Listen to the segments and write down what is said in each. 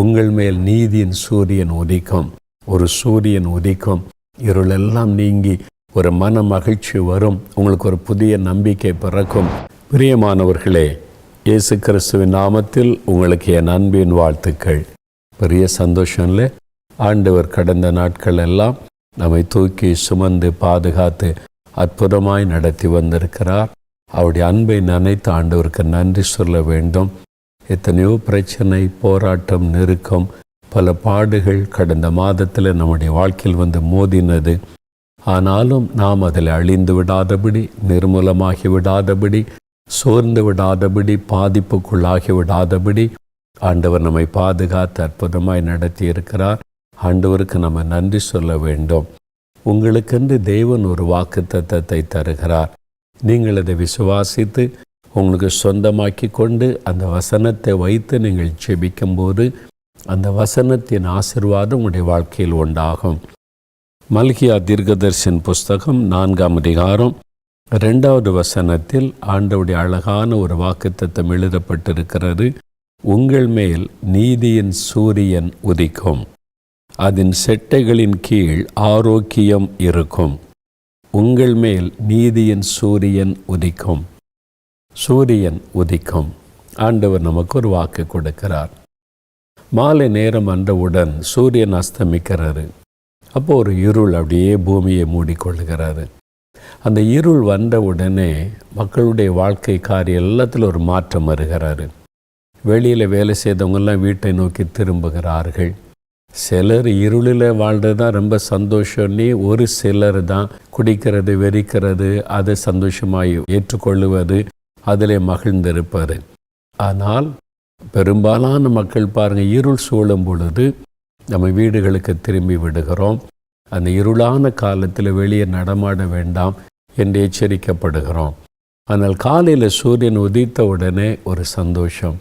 உங்கள் மேல் நீதியின் சூரியன் உதிக்கும். ஒரு சூரியன் உதிக்கும். இருளெல்லாம் நீங்கி ஒரு மன மகிழ்ச்சி வரும். உங்களுக்கு ஒரு புதிய நம்பிக்கை பிறக்கும். பிரியமானவர்களே இயேசு கிறிஸ்துவின் நாமத்தில் உங்களுக்கு என் அன்பின் வாழ்த்துக்கள். பெரிய சந்தோஷம் இல்லை ஆண்டவர் கடந்த நாட்கள் எல்லாம் நம்மை தூக்கி சுமந்து பாதுகாத்து அற்புதமாய் நடத்தி வந்திருக்கிறார். அவருடைய அன்பை நினைத்து ஆண்டவருக்கு நன்றி சொல்ல வேண்டும். எத்தனையோ பிரச்சனை போராட்டம் நெருக்கம் பல பாடுகள் கடந்த மாதத்தில் நம்முடைய வாழ்க்கையில் வந்து மோதினது. ஆனாலும் நாம் அதில் அழிந்து விடாதபடி நிர்மூலமாகி விடாதபடி சோர்ந்து விடாதபடி பாதிப்புக்குள்ளாகி விடாதபடி ஆண்டவர் நம்மை பாதுகாத்து அற்புதமாய் நடத்தி இருக்கிறார் ஆண்டவருக்கு நம்ம நன்றி சொல்ல வேண்டும். உங்களுக்கென்று தேவன் ஒரு வாக்கு தத்தத்தை தருகிறார். நீங்கள் அதை விசுவாசித்து உங்களுக்கு சொந்தமாக்கி கொண்டு அந்த வசனத்தை வைத்து நீங்கள் ஜெபிக்கும்போது அந்த வசனத்தின் ஆசிர்வாதம் உங்களுடைய வாழ்க்கையில் உண்டாகும். மல்கியா தீர்க்கதர்ஷன் புஸ்தகம் நான்காம் அதிகாரம் ரெண்டாவது வசனத்தில் ஆண்டவுடைய அழகான ஒரு வாக்குத்தத்தம் எழுதப்பட்டிருக்கிறது. உங்கள் மேல் நீதியின் சூரியன் உதிக்கும். அதன் செட்டைகளின் கீழ் ஆரோக்கியம் இருக்கும். உங்கள் மேல் நீதியின் சூரியன் உதிக்கும். சூரியன் உதிக்கும். ஆண்டவர் நமக்கு ஒரு வாக்கு கொடுக்கிறார். மாலை நேரம் வந்தவுடன் சூரியன் அஸ்தமிக்கிறாரு. அப்போ ஒரு இருள் அப்படியே பூமியை மூடிக்கொள்கிறாரு அந்த இருள் வந்த உடனே மக்களுடைய வாழ்க்கை காரியம் எல்லாத்தில் ஒரு மாற்றம் வருகிறாரு. வெளியில் வேலை செய்தவங்கெல்லாம் வீட்டை நோக்கி திரும்புகிறார்கள். சிலர் இருளில் வாழ்றது தான் ரொம்ப சந்தோஷம்னே ஒரு சிலர் தான் குடிக்கிறது வெறிக்கிறது அதை சந்தோஷமாக ஏற்றுக்கொள்ளுவது அதிலே மகிழ்ந்திருப்பார். ஆனால் பெரும்பாலான மக்கள் பாருங்கள் இருள் சூழும் பொழுது நம்ம வீடுகளுக்கு திரும்பி விடுகிறோம். அந்த இருளான காலத்தில் வெளியே நடமாட வேண்டாம் என்று எச்சரிக்கப்படுகிறோம். ஆனால் காலையில் சூரியன் உதித்த உடனே ஒரு சந்தோஷம்.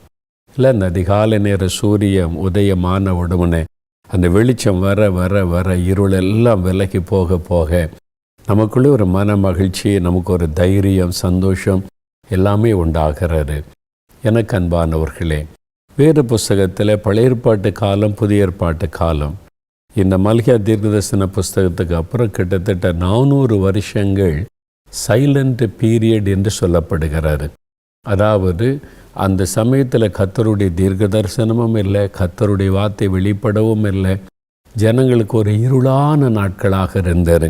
இல்லை அந்த அதிகாலை நேர சூரியன் உதயமான உடனே அந்த வெளிச்சம் வர வர வர இருள் எல்லாம் விலகி போக போக நமக்குள்ளே ஒரு மன மகிழ்ச்சி நமக்கு ஒரு தைரியம் சந்தோஷம் எல்லாமே உண்டாகிறாரு எனக்கு அன்பானவர்களே வேறு புஸ்தகத்தில் பழைய ஏற்பாட்டு காலம் புதிய ஏற்பாட்டு காலம். இந்த மல்கியா தீர்க்கதர்சன புஸ்தகத்துக்கு அப்புறம் கிட்டத்தட்ட நானூறு வருஷங்கள் சைலண்ட் பீரியட் என்று சொல்லப்படுகிறாரு அதாவது அந்த சமயத்தில் கத்தருடைய தீர்க்க தரிசனமும் இல்லை கத்தருடைய வார்த்தை வெளிப்படவும் இல்லை. ஜனங்களுக்கு ஒரு இருளான நாட்களாக இருந்தார்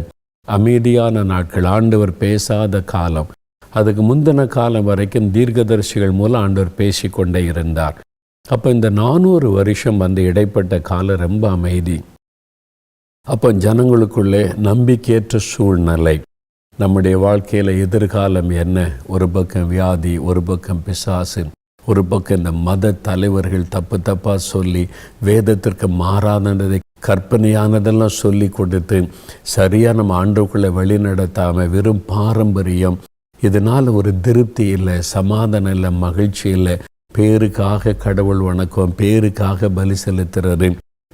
அமைதியான நாட்கள் ஆண்டவர் பேசாத காலம். அதுக்கு முந்தின காலம் வரைக்கும் தீர்க்கதரிசிகள் மூலம் ஆண்டவர் பேசி கொண்டே இருந்தார். அப்போ இந்த நானூறு வருஷம் வந்து இடைப்பட்ட காலம் ரொம்ப அமைதி. அப்போ ஜனங்களுக்குள்ளே நம்பிக்கையற்ற சூழ்நிலை. நம்முடைய வாழ்க்கையில் எதிர்காலம் என்ன? ஒரு பக்கம் வியாதி ஒரு பக்கம் பிசாசு ஒரு பக்கம் இந்த மத தலைவர்கள் தப்பு தப்பாக சொல்லி வேதத்திற்கு மாறானதை கற்பனையானதெல்லாம் சொல்லி கொடுத்து சரியாக நம்ம ஆண்டுக்குள்ளே வழி நடத்தாமல் வெறும் பாரம்பரியம் இதனால் ஒரு திருப்தி இல்லை சமாதானம் இல்லை மகிழ்ச்சி இல்லை. பேருக்காக கடவுள் வணக்கம் பேருக்காக பலி செலுத்துறது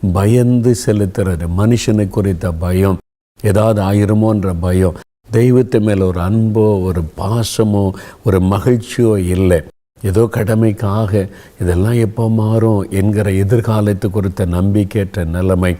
பயந்து செலுத்துறது மனுஷனை குறித்த பயம் ஏதாவது ஆயிருமோன்ற பயம். தெய்வத்து மேலே ஒரு அன்போ ஒரு பாசமோ ஒரு மகிழ்ச்சியோ இல்லை. ஏதோ கடமைக்காக இதெல்லாம் எப்போ மாறும் என்கிற எதிர்காலத்து குறித்த நம்பிக்கையற்ற நிலைமை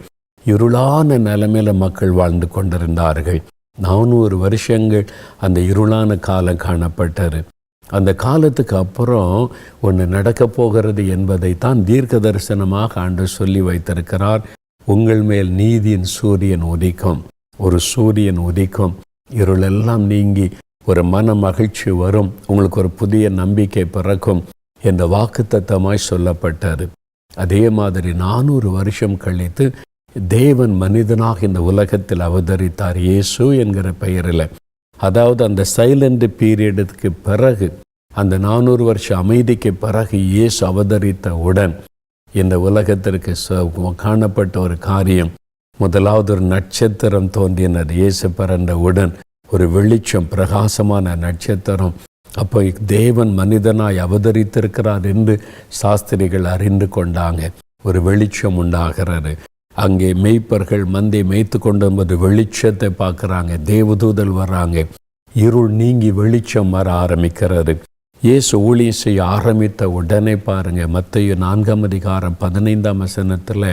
இருளான நிலைமையில் மக்கள் வாழ்ந்து கொண்டிருந்தார்கள். நானூறு வருஷங்கள் அந்த இருளான காலம் காணப்பட்டது. அந்த காலத்துக்கு அப்புறம் ஒன்று நடக்க போகிறது என்பதை தான் தீர்க்க தரிசனமாக ஆண்டு சொல்லி வைத்திருக்கிறார். உங்கள் மேல் நீதியின் சூரியன் உதிக்கும். ஒரு சூரியன் உதிக்கும். இருளெல்லாம் நீங்கி ஒரு மன மகிழ்ச்சி வரும். உங்களுக்கு ஒரு புதிய நம்பிக்கை பிறக்கும் என்ற வாக்குத்தத்தமாய் சொல்லப்பட்டார் அதே மாதிரி நானூறு வருஷம் கழித்து தேவன் மனிதனாக இந்த உலகத்தில் அவதரித்தார். இயேசு என்கிற பெயரில். அதாவது அந்த சைலண்ட் பீரியடுக்கு பிறகு அந்த நானூறு வருஷ அமைதிக்கு பிறகு இயேசு அவதரித்த உடன் இந்த உலகத்திற்கு காணப்பட்ட ஒரு காரியம். முதலாவது ஒரு நட்சத்திரம் தோன்றினர். இயேசு பிறந்த உடன் ஒரு வெளிச்சம் பிரகாசமான நட்சத்திரம். அப்போ தேவன் மனிதனாய் அவதரித்திருக்கிறார் என்று சாஸ்திரிகள் அறிந்து கொண்டாங்க. ஒரு வெளிச்சம் உண்டாகிறது. அங்கே மெய்ப்பர்கள் மந்தை மேய்த்து கொண்டு வந்து வெளிச்சத்தை பார்க்குறாங்க. தேவதூதல் வர்றாங்க. இருள் நீங்கி வெளிச்சம் வர ஆரம்பிக்கிறது. இயேசு ஊழியம் செய்ய ஆரம்பித்த உடனே பாருங்க மத்திய நான்காம் அதிகாரம் பதினைந்தாம் வசனத்தில்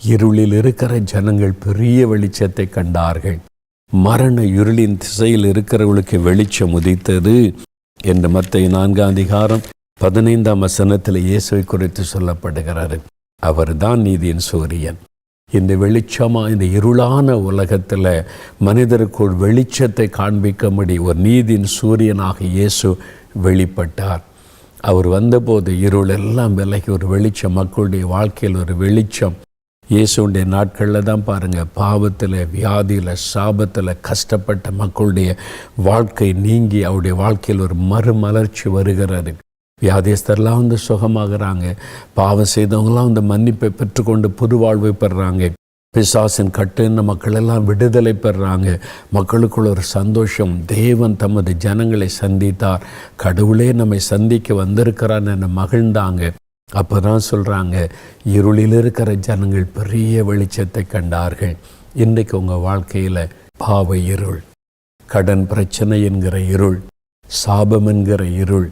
இருளில் இருக்கிற ஜனங்கள் பெரிய வெளிச்சத்தை கண்டார்கள். மரண இருளின் திசையில் இருக்கிறவர்களுக்கு வெளிச்சம் உதித்தது என்று மத்திய நான்காம் அதிகாரம் பதினைந்தாம் வசனத்தில் இயேசுவை குறித்து சொல்லப்படுகிறது. அவர்தான் நீதியின் சூரியன். இந்த வெளிச்சமா இந்த இருளான உலகத்தில் மனிதருக்கு ஒரு வெளிச்சத்தை காண்பிக்கும்படி ஒரு நீதியின் சூரியனாக இயேசு வெளிப்பட்டார். அவர் வந்தபோது இருள் எல்லாம் விலகி ஒரு வெளிச்சம் மக்களுடைய வாழ்க்கையில் ஒரு வெளிச்சம். இயேசுடைய நாட்களில் தான் பாருங்கள் பாவத்தில் வியாதியில் சாபத்தில் கஷ்டப்பட்ட மக்களுடைய வாழ்க்கை நீங்கி அவருடைய வாழ்க்கையில் ஒரு மறுமலர்ச்சி வருகிறது. வியாதியஸ்தர்லாம் வந்து சுகமாகறாங்க. பாவம் செய்தவங்களாம் வந்து மன்னிப்பை பெற்றுக்கொண்டு புது வாழ்வை பெறுறாங்க பிசாசின் கட்டுன்னு மக்கள் எல்லாம் விடுதலை பெறுறாங்க மக்களுக்குள்ள ஒரு சந்தோஷம். தேவன் தமது ஜனங்களை சந்தித்தார். கடவுளே நம்மை சந்திக்க வந்திருக்கிறான்னு என்னை மகிழ்ந்தாங்க. அப்போ தான் சொல்கிறாங்க இருளில் இருக்கிற ஜனங்கள் பெரிய வெளிச்சத்தை கண்டார்கள். இன்றைக்கு உங்கள் வாழ்க்கையில் பாவ இருள் கடன் பிரச்சனை என்கிற இருள் சாபம் என்கிற இருள்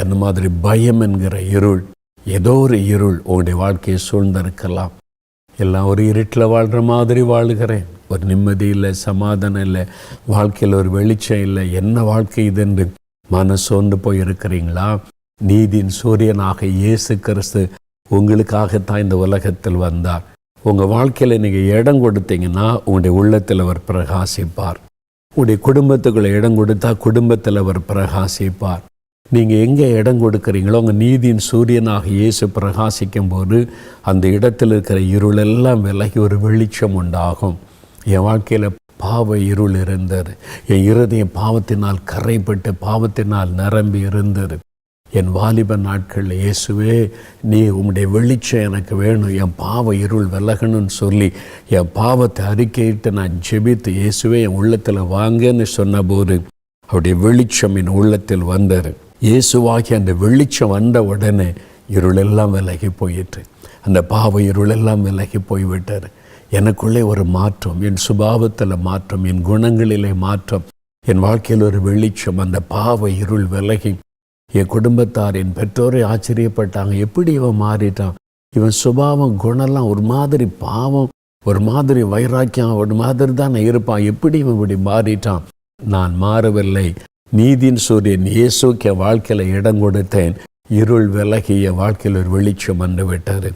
என்ன மாதிரி பயம் என்கிற இருள் ஏதோ ஒரு இருள் உங்களுடைய வாழ்க்கையை சூழ்ந்திருக்கலாம். எல்லாம் ஒரு இருட்டில் வாழ்கிற மாதிரி வாழுகிறேன். ஒரு நிம்மதி இல்லை சமாதானம் இல்லை வாழ்க்கையில் ஒரு வெளிச்சம் இல்லை. என்ன வாழ்க்கை இது என்று மனசோர்ந்து போய் இருக்கிறீங்களா நீதியின் சூரியனாக இயேசு கிறிஸ்து உங்களுக்காகத்தான் இந்த உலகத்தில் வந்தார். உங்கள் வாழ்க்கையில் நீங்கள் இடம் கொடுத்தீங்கன்னா உங்களுடைய உள்ளத்தில் அவர் பிரகாசிப்பார். உங்களுடைய குடும்பத்துக்குள்ளே இடம் கொடுத்தா குடும்பத்தில் அவர் பிரகாசிப்பார். நீங்கள் எங்கே இடம் கொடுக்குறீங்களோ உங்கள் நீதியின் சூரியனாக இயேசு பிரகாசிக்கும் போது அந்த இடத்தில் இருக்கிற இருளெல்லாம் விலகி ஒரு வெளிச்சம் உண்டாகும். என் வாழ்க்கையில் பாவ இருள் இருந்தது. என் இருதயம் பாவத்தினால் கரைப்பட்டு பாவத்தினால் நிரம்பி இருந்தது. என் வாலிப நாட்களில் இயேசுவே நீ உம்முடைய வெளிச்சம் எனக்கு வேணும். என் பாவ இருள் விலகணும்னு சொல்லி என் பாவத்தை அறிக்கையிட்டு நான் ஜெபித்து இயேசுவே என் உள்ளத்தில் வாங்கன்னு சொன்னபோது அவருடைய வெளிச்சம் என் உள்ளத்தில் வந்தார் இயேசுவாகி அந்த வெளிச்சம் வந்த உடனே இருளெல்லாம் விலகி போயிட்டு அந்த பாவ இருளெல்லாம் விலகி போய்விட்டார் எனக்குள்ளே ஒரு மாற்றம் என் சுபாவத்தில் மாற்றம் என் குணங்களிலே மாற்றம் என் வாழ்க்கையில் ஒரு வெளிச்சம் அந்த பாவ இருள் விலகி. என் குடும்பத்தார் என் பெற்றோரை ஆச்சரியப்பட்டாங்க. எப்படி இவன் மாறிட்டான்? இவன் சுபாவம் குணம்லாம் ஒரு மாதிரி பாவம் ஒரு மாதிரி வைராக்கியம் ஒரு மாதிரி தான் இருப்பான். எப்படி இவன் இப்படி மாறிட்டான்? நான் மாறவில்லை. நீதியின் சூரியன் இயேசுக்கு என் வாழ்க்கையில் இடம் கொடுத்தேன். இருள் விலகி என் வாழ்க்கையில் ஒரு வெளிச்சம் வந்து விட்டார்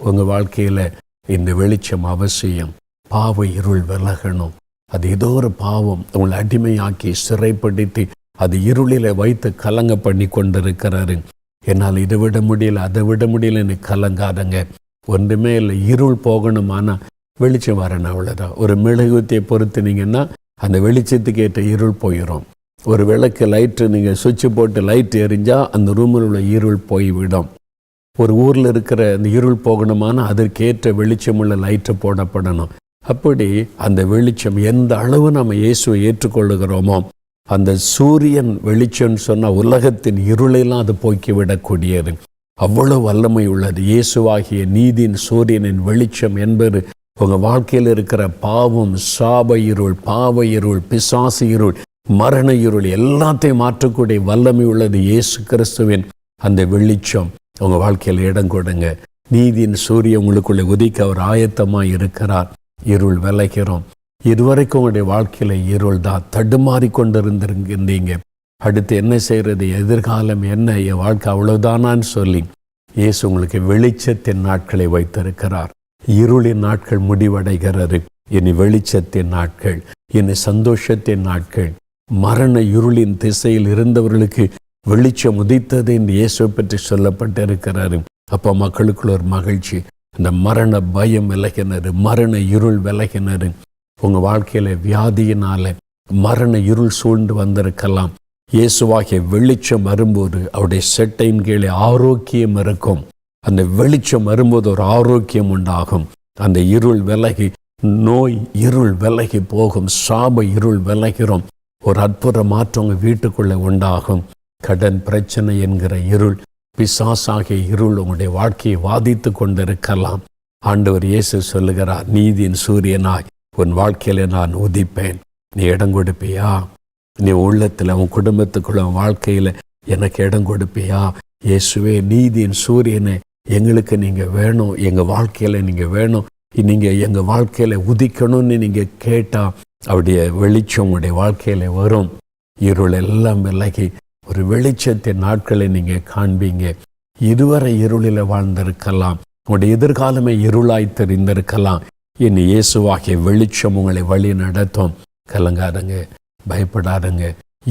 உங்கள் வாழ்க்கையில் இந்த வெளிச்சம் அவசியம். பாவ இருள் விலகணும். அது ஏதோ ஒரு பாவம். உங்களை அடிமையாக்கி சிறைப்படுத்தி அது இருளில் வைத்து கலங்க பண்ணி கொண்டிருக்கிறாரு. என்னால் இதை விட முடியல அதை விட முடியலன்னு கலங்காதங்க. ஒன்றுமே இல்லை இருள் போகணுமானா வெளிச்சம் வரணும் அவ்வளோதான் ஒரு மெழுகுத்தியை பொறுத்துனீங்கன்னா அந்த வெளிச்சத்துக்கு ஏற்ற இருள் போயிடும் ஒரு விளக்கு லைட்டு நீங்கள் சுவிட்சு போட்டு லைட் எரிஞ்சால் அந்த ரூமில் உள்ள இருள் போய்விடும். ஒரு ஊரில் இருக்கிற அந்த இருள் போகணுமானா அதற்கேற்ற வெளிச்சமுள்ள லைட்டு போடப்படணும். அப்படி அந்த வெளிச்சம் எந்த அளவு நம்ம இயேசுவை ஏற்றுக்கொள்ளுகிறோமோ அந்த சூரியன் வெளிச்சம்னு சொன்னால் உலகத்தின் இருளெல்லாம் அது போக்கி விடக்கூடியது அவ்வளவு வல்லமை உள்ளது. இயேசுவாகிய நீதியின் சூரியனின் வெளிச்சம் என்பது உங்கள் வாழ்க்கையில் இருக்கிற பாவம் சாப இருள் பாவ இருள் பிசாசு இருள் மரண இருள் எல்லாத்தையும் மாற்றக்கூடிய வல்லமை உள்ளது இயேசு கிறிஸ்துவின் அந்த வெளிச்சம். உங்கள் வாழ்க்கையில் இடம் கொடுங்க. நீதியின் சூரிய உங்களுக்குள்ளே உதிக்க அவர் ஆயத்தமாக இருக்கிறார். இருள் விளைகிறோம் இதுவரைக்கும் உங்களுடைய வாழ்க்கையில் இருள் தான் தடுமாறி கொண்டிருந்திருந்தீங்க. அடுத்து என்ன செய்கிறது எதிர்காலம் என்ன? என் வாழ்க்கை அவ்வளவுதானான்னு சொல்லி இயேசு உங்களுக்கு வெளிச்சத்தின் நாட்களை வைத்திருக்கிறார். இருளின் நாட்கள் முடிவடைகிறது. இனி வெளிச்சத்தின் நாட்கள் இனி சந்தோஷத்தின் நாட்கள் மரண இருளின் திசையில் இருந்தவர்களுக்கு வெளிச்சம் உதித்தது என்று இயேசுவை பற்றி சொல்லப்பட்டிருக்கிறாரு. அப்போ மக்களுக்குள்ள ஒரு மகிழ்ச்சி. அந்த மரண பயம் விலகினரு மரண இருள் விலகினரு உங்கள் வாழ்க்கையில் வியாதியினால் மரண இருள் சூழ்ந்து வந்திருக்கலாம். இயேசுவாகிய வெளிச்சம் வரும்போது அவருடைய செட்டையின் கீழே ஆரோக்கியம் இருக்கும். அந்த வெளிச்சம் வரும்போது ஒரு ஆரோக்கியம் உண்டாகும். அந்த இருள் விலகி நோய் இருள் விலகி போகும் சாப இருள் விலகிறோம். ஒரு அற்புத மாற்றம் உங்கள் வீட்டுக்குள்ளே உண்டாகும். கடன் பிரச்சனை என்கிற இருள் பிசாசாகிய இருள் உங்களுடைய வாழ்க்கையை வாதித்து கொண்டிருக்கலாம். ஆண்டவர் இயேசு சொல்லுகிறார் நீதியின் சூரியனாய் உன் வாழ்க்கையில நான் உதிப்பேன். நீ இடம் கொடுப்பியா? நீ உள்ளத்தில் உன் குடும்பத்துக்குள்ள உன் வாழ்க்கையில் எனக்கு இடம் கொடுப்பியா? இயேசுவே நீதியின் சூரியனை எங்களுக்கு நீங்கள் வேணும். எங்கள் வாழ்க்கையில் நீங்கள் வேணும். நீங்கள் எங்கள் வாழ்க்கையில் உதிக்கணும்னு நீங்கள் கேட்டால் அவருடைய வெளிச்சம் உங்களுடைய வாழ்க்கையில் வரும். இருள் எல்லாம் விலகி ஒரு வெளிச்சத்தின் நாட்களை நீங்கள் காண்பீங்க. இதுவரை இருளில் வாழ்ந்திருக்கலாம். உங்களுடைய எதிர்காலமே இருளாய் தெரிந்திருக்கலாம். இனி இயேசுவாகிய வெளிச்சம் உங்களை வழி நடத்தும். கலங்காருங்க பயப்படாருங்க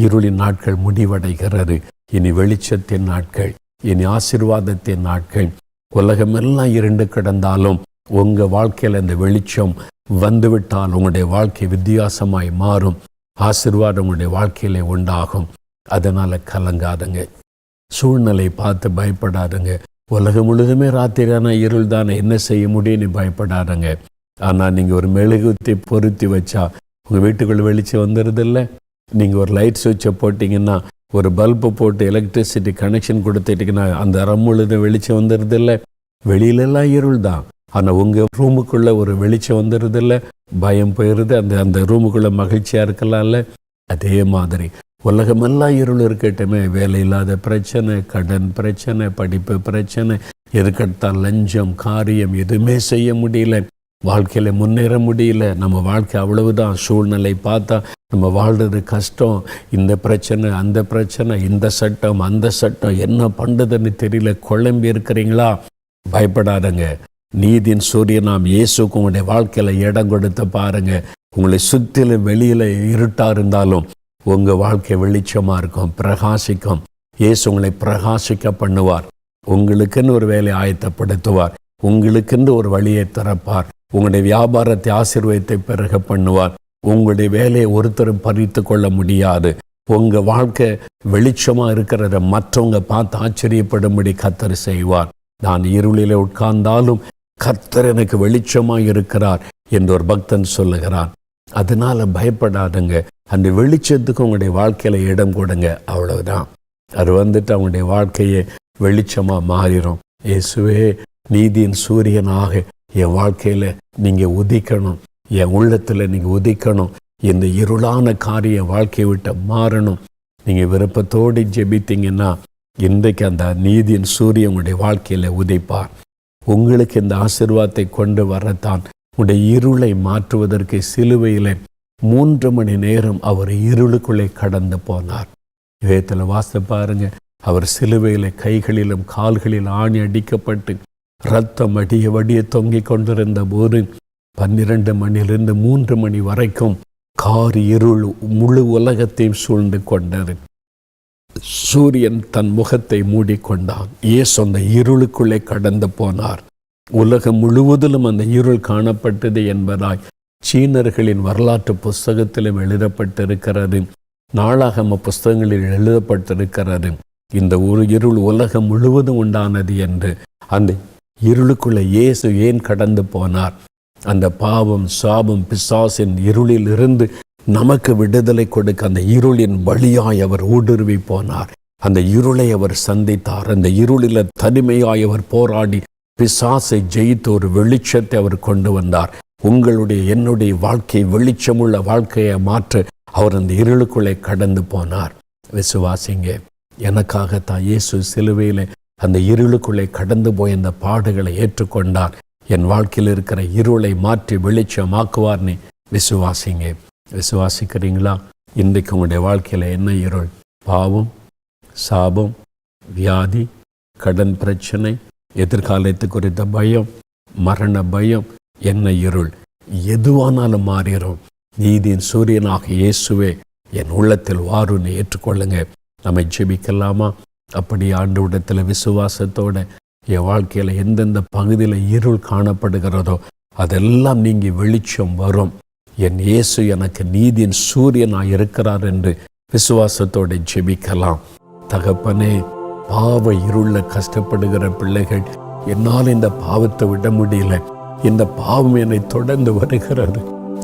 இருளின் நாட்கள் முடிவடைகிறது. இனி வெளிச்சத்தின் நாட்கள் இனி ஆசிர்வாதத்தின் நாட்கள். உலகமெல்லாம் இருண்டு கிடந்தாலும் உங்க வாழ்க்கையில் இந்த வெளிச்சம் வந்துவிட்டால் உங்களுடைய வாழ்க்கை வித்தியாசமாய் மாறும். ஆசிர்வாதம் உங்களுடைய வாழ்க்கையிலே உண்டாகும். அதனால் கலங்காதுங்க. சூழ்நிலை பார்த்து பயப்படாதுங்க. உலகம் முழுதுமே ராத்திரியான இருள் தானே என்ன செய்ய முடியும்னு பயப்படாதுங்க. ஆனால் நீங்கள் ஒரு மெழுகுத்தி பொருத்தி வச்சா உங்கள் வீட்டுக்குள்ள வெளிச்சம் வந்துடுதில்ல நீங்கள் ஒரு லைட் சுவிட்சை போட்டிங்கன்னா ஒரு பல்பு போட்டு எலக்ட்ரிசிட்டி கனெக்ஷன் கொடுத்துட்டிங்கன்னா அந்த அறம் முழுதும் வெளிச்சம் வந்துடுதில்ல வெளியிலெல்லாம் இருள் தான் ஆனால் உங்கள் ரூமுக்குள்ளே ஒரு வெளிச்சம் வந்துடுறதில்ல பயம் போயிடுது அந்த அந்த ரூமுக்குள்ளே மகிழ்ச்சியாக இருக்கலாம்ல? அதே மாதிரி உலகமெல்லாம் இருள் இருக்கட்டுமே. வேலை இல்லாத பிரச்சனை கடன் பிரச்சனை படிப்பு பிரச்சனை எதுக்கெடுத்தால் லஞ்சம் காரியம் எதுவுமே செய்ய முடியல. வாழ்க்கையில் முன்னேற முடியல. நம்ம வாழ்க்கை அவ்வளவுதான். சூழ்நிலை பார்த்தா நம்ம வாழ்றது கஷ்டம். இந்த பிரச்சனை அந்த பிரச்சனை இந்த சட்டம் அந்த சட்டம் என்ன பண்ணுறதுன்னு தெரியல. குழம்பி இருக்கிறீங்களா? பயப்படாதங்க. நீதியின் சூரியன் நாம் இயேசுக்கு உங்களுடைய வாழ்க்கையில் இடம் கொடுத்து பாருங்க. உங்களை சுற்றிலும் வெளியில் இருட்டாக இருந்தாலும் உங்கள் வாழ்க்கை வெளிச்சமாக இருக்கும் பிரகாசிக்கும். இயேசு உங்களை பிரகாசிக்க பண்ணுவார். உங்களுக்குன்னு ஒரு வேலை ஆயத்தப்படுத்துவார். உங்களுக்கென்று ஒரு வழியை திறப்பார். உங்களுடைய வியாபாரத்தை ஆசீர்வதித்தை பிறக பண்ணுவார். உங்களுடைய வேலையை ஒருத்தரும் பறித்து கொள்ள முடியாது. உங்க வாழ்க்கை வெளிச்சமா இருக்கிறத மற்றவங்க பார்த்து ஆச்சரியப்படும்படி கத்தர் செய்வார். நான் இருளிலே உட்கார்ந்தாலும் கர்த்தர் எனக்கு வெளிச்சமா இருக்கிறார் என்று ஒரு பக்தன் சொல்லுகிறான். அதனால பயப்படாதுங்க. அந்த வெளிச்சத்துக்கு உங்களுடைய வாழ்க்கையில இடம் கொடுங்க. அவ்வளவுதான். அது வந்துட்டு அவங்களுடைய வாழ்க்கையை வெளிச்சமா மாறிடும் இயேசுவே நீதியின் சூரியனாக என் வாழ்க்கையில நீங்க உதிக்கணும். என் உள்ளத்துல நீங்க உதிக்கணும். இந்த இருளான காரிய வாழ்க்கையை விட்டு மாறணும். நீங்க விருப்பத்தோடு ஜெபித்தீங்கன்னா இன்றைக்கு அந்த நீதியின் சூரியன் உங்களுடைய வாழ்க்கையில உதைப்பார். உங்களுக்கு இந்த ஆசிர்வாதத்தை கொண்டு வரத்தான். உடைய இருளை மாற்றுவதற்கு சிலுவையில மூன்று மணி நேரம் அவர் இருளுக்குள்ளே கடந்து போனார். இதயத்தில் வாச பாருங்க. அவர் சிலுவையில கைகளிலும் கால்களில் ஆணி அடிக்கப்பட்டு ரத்தம் அடிய வடிய தொங்கிக் கொண்டிருந்த போது பன்னிரண்டு மணியிலிருந்து மூன்று மணி வரைக்கும் கார் இருள் முழு உலகத்தையும் சூழ்ந்து கொண்டது. சூரியன் தன் முகத்தை மூடிக்கொண்டான். இயேசு அந்த இருளுக்குள்ளே கடந்து போனார். உலகம் முழுவதிலும் அந்த இருள் காணப்பட்டது என்பதாய் சீனர்களின் வரலாற்று புஸ்தகத்திலும் எழுதப்பட்டிருக்கிறது. நாளாகம புஸ்தகங்களில் எழுதப்பட்டிருக்கிறது. இந்த ஒரு இருள் உலகம் முழுவதும் உண்டானது என்று அந்த இருளுக்குள்ள இயேசு ஏன் கடந்து போனார்? அந்த பாவம் சாபம் பிசாசின் இருளில் இருந்து நமக்கு விடுதலை கொடுக்க அந்த இருளின் வழியாய் அவர் ஊடுருவி போனார். அந்த இருளை அவர் சந்தித்தார். அந்த இருளில தனிமையாய் அவர் போராடி பிசாசை ஜெயித்து ஒரு வெளிச்சத்தை அவர் கொண்டு வந்தார். உங்களுடைய என்னுடைய வாழ்க்கை வெளிச்சமுள்ள வாழ்க்கையை மாற்ற அவர் அந்த இருளுக்குள்ளே கடந்து போனார். விசுவாசிங்க எனக்காகத்தான் இயேசு சிலுவையில் அந்த இருளுக்குள்ளே கடந்து போய் அந்த பாடுகளை ஏற்றுக்கொண்டார். என் வாழ்க்கையில் இருக்கிற இருளை மாற்றி வெளிச்சமாக்குவார்னு விசுவாசிங்க விசுவாசிக்கிறீங்களா இன்றைக்கு உங்களுடைய வாழ்க்கையில் என்ன இருள்? பாவம் சாபம் வியாதி கடன் பிரச்சனை எதிர்காலத்து குறித்த பயம் மரண பயம் என்ன இருள்? எதுவானாலும் மாறிடும் நீதியின் சூரியனாக இயேசுவே என் உள்ளத்தில் வாருன்னு ஏற்றுக்கொள்ளுங்க. நம்மை ஜெபிக்கலாமா? அப்படி ஆண்டு விடத்தில் விசுவாசத்தோட என் வாழ்க்கையில் எந்தெந்த பகுதியில் இருள் காணப்படுகிறதோ அதெல்லாம் நீங்கள் வெளிச்சம் வரும். என் இயேசு எனக்கு நீதியின் சூரியனாக இருக்கிறார் என்று விசுவாசத்தோட ஜெபிக்கலாம். தகப்பனே பாவ இருள கஷ்டப்படுகிற பிள்ளைகள் என்னால் இந்த பாவத்தை விட முடியல. இந்த பாவம் என்னை தொடர்ந்து வருகிறது.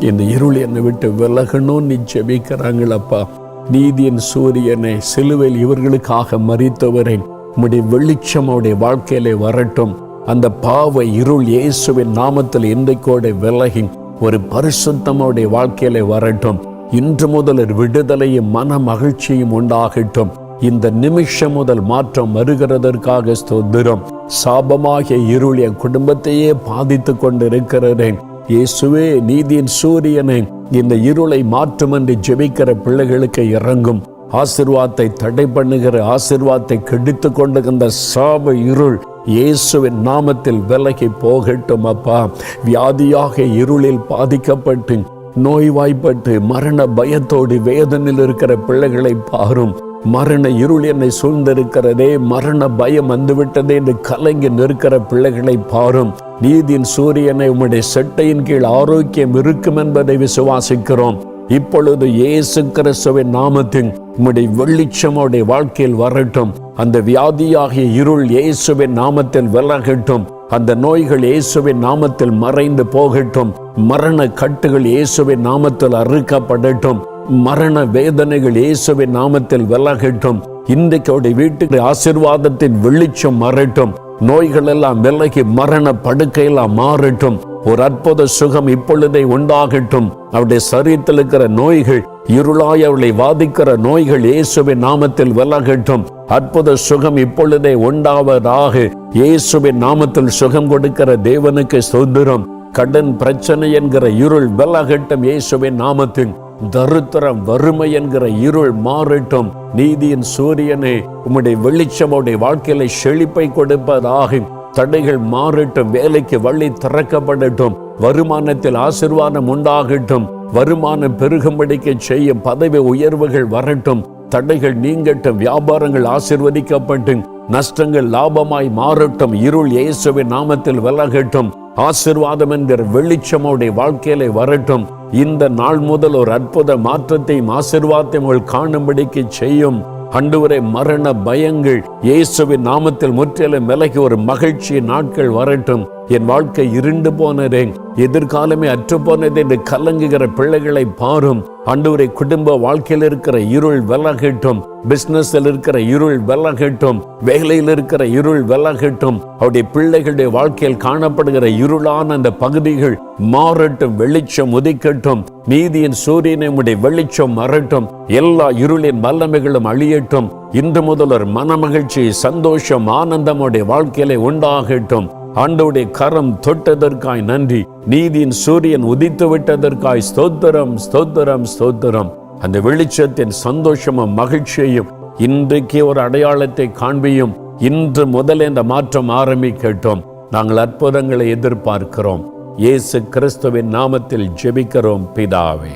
இந்த இருள் என்னை விட்டு விலகணும் நீ ஜெபிக்கிறாங்களப்பா. நீதியின் சூரியனை சிலுவையில் இவர்களுக்காக மறித்தவரை உடைய வெளிச்சம் அவருடைய வாழ்க்கையிலே வரட்டும். அந்த பாவ இருள் இயேசுவின் நாமத்தில் இன்றைக்கோடு விலகி ஒரு பரிசுத்தமுடைய வாழ்க்கையில வரட்டும். இன்று முதல் விடுதலையும் மன மகிழ்ச்சியும் உண்டாகட்டும். இந்த நிமிஷம் முதல் மாற்றம் வருகிறதற்காக ஸ்தோத்திரம். சாபமாகிய இருள் என் குடும்பத்தையே பாதித்து கொண்டிருக்கிறேன் இயேசுவே நீதியின் சூரியனை இந்த இருளை மாற்றும் என்று ஜெபிக்கிற பிள்ளைகளுக்கு இறங்கும். ஆசிர்வாதத்தை தடை பண்ணுகிற ஆசிர்வாதத்தை கெடுத்து கொண்டிருக்கின்ற சாப இருள் இயேசுவின் நாமத்தில் விலகி போகட்டும் அப்பா. வியாதியாக இருளில் பாதிக்கப்பட்டு நோய்வாய்ப்பட்டு மரண பயத்தோடு வேதனையில் இருக்கிற பிள்ளைகளை பாரும். மரண இருள் என்னை சூழ்ந்திருக்கிறதே மரண பயம் வந்துவிட்டதே என்று கலங்கி நிற்கிற பிள்ளைகளை பாரும். நீதியின் சூரியனை உம்முடைய செட்டையின் கீழ் ஆரோக்கியம் இருக்கும் என்பதை விசுவாசிக்கிறோம். இப்பொழுது இயேசு கிறிஸ்துவின் நாமத்தின் உம்முடைய வெளிச்சமோடைய வாழ்க்கையில் வரட்டும். அந்த வியாதியாகிய இருள் இயேசுவின் நாமத்தில் விலகட்டும். அந்த நோய்கள் இயேசுவின் நாமத்தில் மறைந்து போகட்டும். மரண கட்டுகள் இயேசுவின் நாமத்தில் அறுக்கப்படட்டும். மரண வேதனைகள் இயேசுவின் நாமத்தில் விலகட்டும். இன்றைக்கு வீட்டுக்கு ஆசிர்வாதத்தின் வெளிச்சம் மறட்டும் நோய்கள் எல்லாம் விலகி மரண படுக்கையெல்லாம் மாறட்டும். ஒரு அற்புத சுகம் இப்பொழுதே உண்டாகட்டும். அவருடைய சரீரத்தில் இருக்கிற நோய்கள் இருளாய் அவளை வாதிக்கிற நோய்கள் இயேசுவின் நாமத்தில் விலகட்டும். அற்புத சுகம் இப்பொழுதே உண்டாவதாக இயேசுவின் நாமத்தில் சுகம் கொடுக்கிற தேவனுக்கு சுதந்திரம் கடன் பிரச்சனை என்கிற இருள் விலகட்டும் இயேசுவின் நாமத்தில். தருத்திரம் வறுமை என்கிற இருள் மாறட்டும். நீதியின் சூரியனே உம்முடைய வெளிச்சமுடைய வாழ்க்கையில செழிப்பை கொடுப்பதாக தடைகள் மாறட்டும் வேலைக்கு வழி திறக்கப்படட்டும். வருமானத்தில் ஆசிர்வாதம் உண்டாகட்டும். வருமானம் பெருகும்படிக்க செய்யும் பதவி உயர்வுகள் வரட்டும். தடைகள் நீங்கட்டும் வியாபாரங்கள் ஆசிர்வதிக்கப்பட்டு நஷ்டங்கள் லாபமாய் மாறட்டும் இருள் இயேசுவின் நாமத்தில் விலகட்டும். ஆசிர்வாதம் என்கிற வெளிச்சமுடைய வாழ்க்கையில வரட்டும். இந்த நாள் முதல் ஒரு அற்புத மாற்றத்தையும் ஆசிர்வாதத்தையும் அவள் காணும்படிக்கு செய்யும். அண்டுவரை மரண பயங்கள் இயேசுவின் நாமத்தில் முற்றிலும் விலகி ஒரு மகிழ்ச்சி நாட்கள் வரட்டும். என் வாழ்க்கை இருண்டு போனதே எதிர்காலமே அற்று போனது என்று கலங்குகிற பிள்ளைகளை பாரும். அண்டுவரை குடும்ப வாழ்க்கையில் இருக்கிற இருள் விலகட்டும். பிசினஸ்ல இருக்கிற இருள் விலகட்டும். வேலையில் இருக்கிற இருள் விலகட்டும். அவருடைய பிள்ளைகளுடைய வாழ்க்கையில் காணப்படுகிற இருளான அந்த பகுதிகள் மாறட்டும் வெளிச்சம் உதிக்கட்டும். நீதியின் சூரியனை உடைய வெளிச்சம் மறட்டும் எல்லா இருளின் வல்லமைகளும் அழியட்டும். இன்று முதல் ஒரு மனமகிழ்ச்சி சந்தோஷம் ஆனந்தம் உடைய வாழ்க்கையில உண்டாகட்டும். ஆண்டவுடைய கரம் தொட்டதற்காய் நன்றி. நீதியின் சூரியன் உதித்து விட்டதற்காய் ஸ்தோத்திரம் ஸ்தோத்திரம் ஸ்தோத்திரம். அந்த வெளிச்சத்தின் சந்தோஷமும் மகிழ்ச்சியையும் இன்றைக்கு ஒரு அடையாளத்தை காண்பியும். இன்று முதல் இந்த மாற்றம் ஆரம்பிக்கட்டும். நாங்கள் அற்புதங்களை எதிர்பார்க்கிறோம். இயேசு கிறிஸ்துவின் நாமத்தில் ஜெபிக்கிறோம் பிதாவே.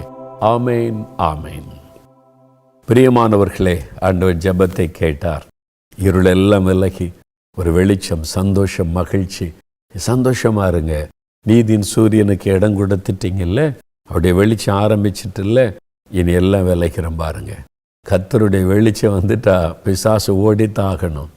ஆமேன் ஆமேன். பிரியமானவர்களே ஆண்டவர் ஜெபத்தை கேட்டார். இருளெல்லாம் விலகி ஒரு வெளிச்சம் சந்தோஷம் மகிழ்ச்சி. சந்தோஷமாக இருங்க. நீதியின் சூரியனுக்கு இடம் கொடுத்துட்டீங்கல்ல? அவருடைய வெளிச்சம் ஆரம்பிச்சிட்டுல்ல? இனி எல்லாம் விளைக்கிறோம் பாருங்க. கத்தருடைய வெளிச்சம் வந்துட்டா பிசாசு ஓடித்தாகணும்.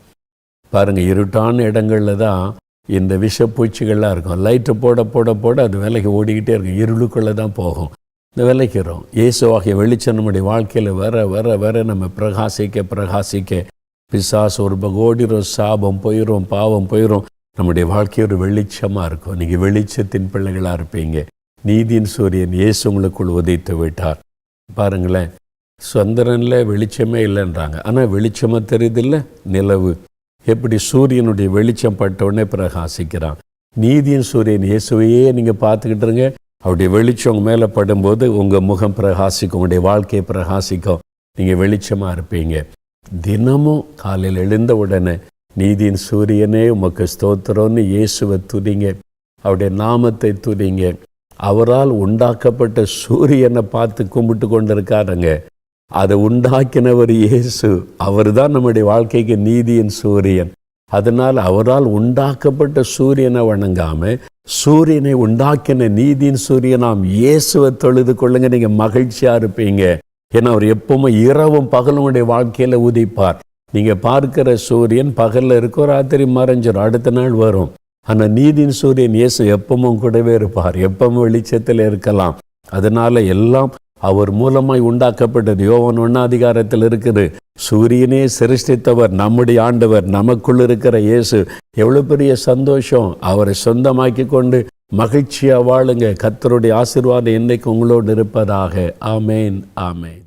பாருங்கள் இருட்டான இடங்களில் தான் இந்த விஷப்பூச்சிகள்லாம் இருக்கும். லைட்டு போட போட போட அது விலைக்கு ஓடிக்கிட்டே இருக்கும். இருளுக்குள்ளே தான் போகும். இந்த விளைக்கிறோம் இயேசுவாகிய வெளிச்சம் நம்முடைய வாழ்க்கையில் வர வர வர நம்ம பிரகாசிக்க பிரகாசிக்க பிசாசு ஒரு கோடிரும் சாபம் போயிடும் பாவம் போயிடும் நம்முடைய வாழ்க்கை ஒரு வெளிச்சமாக இருக்கும். நீங்கள் வெளிச்சத்தின் பிள்ளைகளாக இருப்பீங்க. நீதியின் சூரியன் இயேசு உங்களுக்குள் உதைத்து விட்டார். பாருங்களேன் சந்திரனில் வெளிச்சமே இல்லைன்றாங்க. ஆனால் வெளிச்சமாக தெரியுதில்ல? நிலவு. எப்படி சூரியனுடைய வெளிச்சம் பட்டவுடனே பிரகாசிக்கிறான். நீதியின் சூரியன் இயேசுவையே நீங்கள் பார்த்துக்கிட்டுருங்க அவருடைய வெளிச்சம் உங்கள் மேலே படும்போது உங்கள் முகம் பிரகாசிக்கும். உங்களுடைய வாழ்க்கையை பிரகாசிக்கும். நீங்கள் வெளிச்சமாக இருப்பீங்க. தினமும் காலையில் எழுந்த உடனே நீதியின் சூரியனே உமக்கு ஸ்தோத்திரம்னு இயேசுவை துதிங்க. அவருடைய நாமத்தை துதிங்க. அவரால் உண்டாக்கப்பட்ட சூரியனை பார்த்து கும்பிட்டு கொண்டிருக்காருங்க. அதை உண்டாக்கினவர் இயேசு. அவர் தான் நம்முடைய வாழ்க்கைக்கு நீதியின் சூரியன். அதனால் அவரால் உண்டாக்கப்பட்ட சூரியனை வணங்காம சூரியனை உண்டாக்கின நீதியின் சூரியனாம் இயேசுவை தொழுது கொள்ளுங்க. நீங்கள் மகிழ்ச்சியாக இருப்பீங்க. ஏன்னா அவர் எப்பவுமே இரவும் பகலுடைய வாழ்க்கையில் உதிப்பார். நீங்கள் பார்க்கிற சூரியன் பகலில் இருக்கும் ராத்திரி மறைஞ்சிடும் அடுத்த நாள் வரும். ஆனால் நீதியின் சூரியன் இயேசு எப்பவும் கூடவே இருப்பார். எப்பவும் வெளிச்சத்தில் இருக்கலாம். அதனால எல்லாம் அவர் மூலமாய் உண்டாக்கப்பட்டது. யோவன் ஒன்னா அதிகாரத்தில் இருக்குது. சூரியனே சிருஷ்டித்தவர் நம்முடைய ஆண்டவர் நமக்குள் இருக்கிற இயேசு. எவ்வளோ பெரிய சந்தோஷம். அவரை சொந்தமாக்கி கொண்டு மகிழ்ச்சியா வாழுங்க. கத்தருடைய ஆசிர்வாதம் என்றைக்கு உங்களோடு இருப்பதாக. ஆமேன் ஆமேன்.